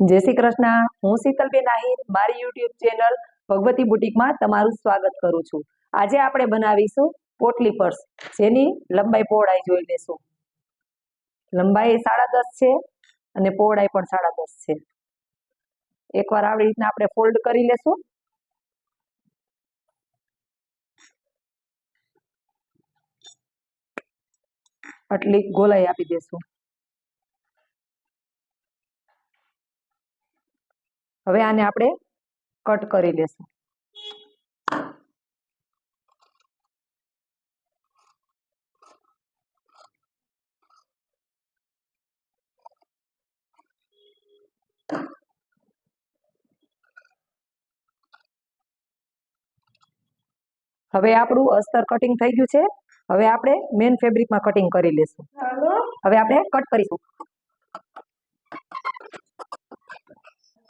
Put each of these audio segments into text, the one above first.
જય શ્રી કૃષ્ણ. હું શીતલબેન આહિર, મારી યુટ્યુબ ચેનલ ભગવતી બુટીકમાં તમારું સ્વાગત કરું છું. આજે આપણે બનાવીશું પોટલી પર્સ, જેની લંબાઈ પહોળાઈ જોઈ લેશું. લંબાઈ સાડા દસ છે અને પહોળાઈ પણ સાડા દસ છે. એકવાર આવી રીતના આપણે ફોલ્ડ કરી લેશું. આટલી ગોલાઈ આપી દેશું. હવે આને આપણે કટ કરી લેશું. હવે આપણું અસ્તર કટિંગ થઈ ગયું છે. હવે આપણે મેન ફેબ્રિકમાં કટિંગ કરી લેશું. હવે આપણે કટ કરીશું.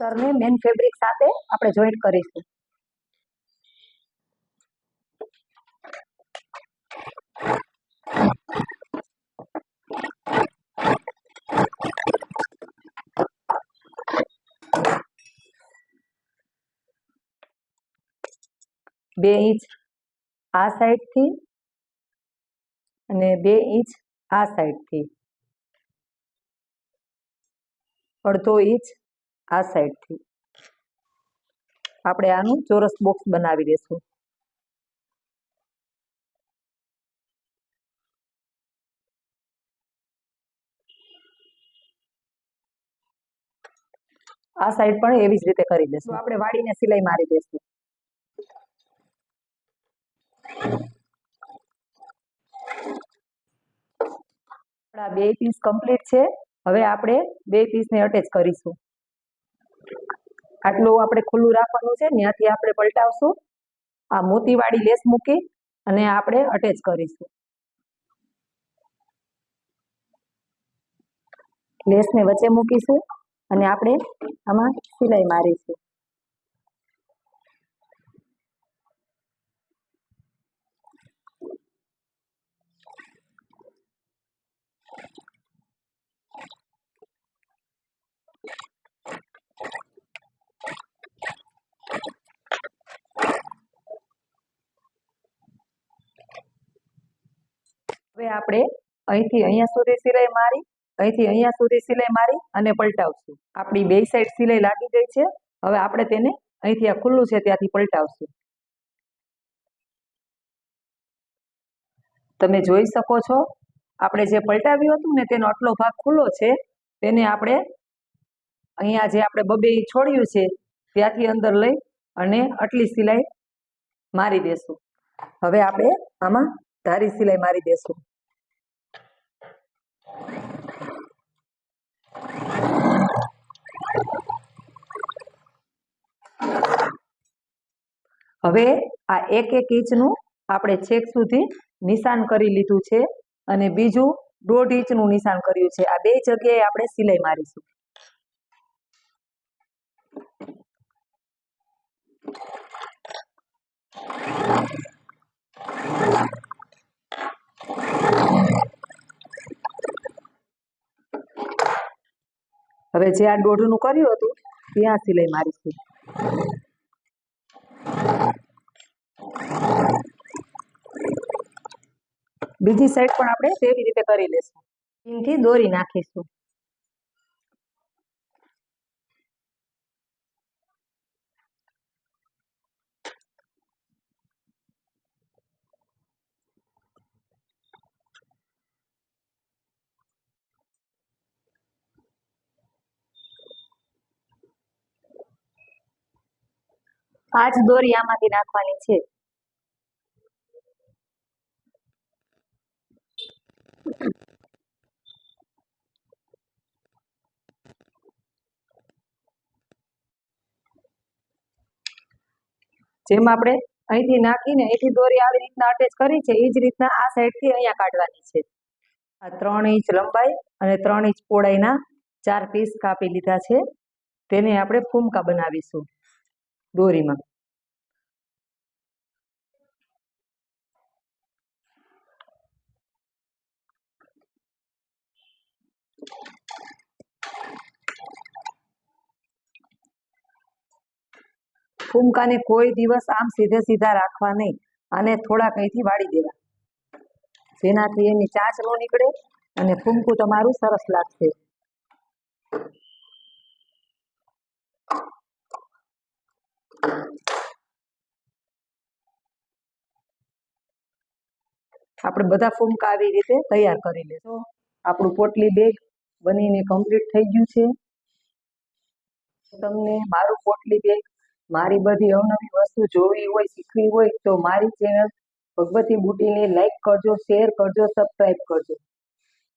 અસ્તરને મેન ફેબ્રિક સાથે આપણે જોઈન્ટ કરીશું. બે ઇંચ આ સાઈડથી અને બે ઇંચ આ સાઈડથી. અડધો ઇંચ આ સાઈડથી આપણે આનું ચોરસ બોક્સ બનાવી દેશું. આ સાઈડ પણ એવી જ રીતે કરી દેશું. આપણે વાળીને સિલાઈ મારી દેશું. આપણા બે પીસ કમ્પ્લીટ છે. હવે આપણે બે પીસને અટેચ કરીશું. આટલું આપણે ખુલ્લું રાખવાનું છે. ત્યાંથી આપણે પલટાવશું. આ મોતીવાળી લેસ મૂકી અને આપણે અટેચ કરીશું. લેસને વચ્ચે મૂકીશું અને આપણે આમાં સિલાઈ મારીશું હવે આપણે અહીંથી અહીંયા સુધી સિલાઈ મારી, અહીંથી અહીંયા સુધી સિલાઈ મારી અને પલટાવશું. આપણી બે સાઈડ સિલાઈ લાગી ગઈ છે. હવે આપણે તેને અહીંથી આ ખુલ્લું છે ત્યાંથી પલટાવશું. તમે જોઈ શકો છો, આપણે જે પલટાવ્યું હતું ને તેનો આટલો ભાગ ખુલ્લો છે, તેને આપણે અહીંયા જે આપણે બબે છોડ્યું છે, ત્યાંથી અંદર લઈ અને આટલી સિલાઈ મારી દેશું. હવે આપણે આમાં ધારી સિલાઈ મારી દેશું. હવે આ એક એક ઇંચનું આપણે છેક સુધી નિશાન કરી લીધું છે અને બીજું દોઢ ઇંચનું નિશાન કર્યું છે. આ બે જગ્યાએ આપણે સિલાઈ મારીશું. હવે જે આ દોઢનું કર્યું હતું ત્યાં સિલાઈ મારીશું. બીજી સાઈડ પણ આપણે તેવી રીતે કરી લેશું. પિનથી દોરી નાખીશું. જ દોરી આમાંથી નાખવાની છે. જેમ આપણે અહીંથી નાખીને અહીંથી દોરી આવી રીતના અટેચ કરી છે એ જ રીતના આ સાઈડથી અહીંયા કાઢવાની છે. આ ત્રણ ઇંચ લંબાઈ અને ત્રણ ઇંચ પહોળાઈના ચાર પીસ કાપી લીધા છે. તેને આપણે ફૂમકા બનાવીશું. દોરીમાં. ફૂમકાને કોઈ દિવસ આમ સીધે સીધા રાખવા નહીં અને થોડા કંઈથી વાળી દેવા. જેનાથી એની ચાંચ ન નીકળે અને ફૂમકું તમારું સરસ લાગશે. આપણે બધા ફૂમકા આવી રીતે તૈયાર કરી લેશું આપણું પોટલી બેગ બનીને કમ્પ્લીટ થઈ ગયું છે. તમને મારું પોટલી બેગ મારી બધી અવનવી વસ્તુ જોવી હોય, શીખવી હોય, તો મારી ચેનલ ભગવતી બુટીને લાઈક કરજો શેર કરજો સબસ્ક્રાઈબ કરજો.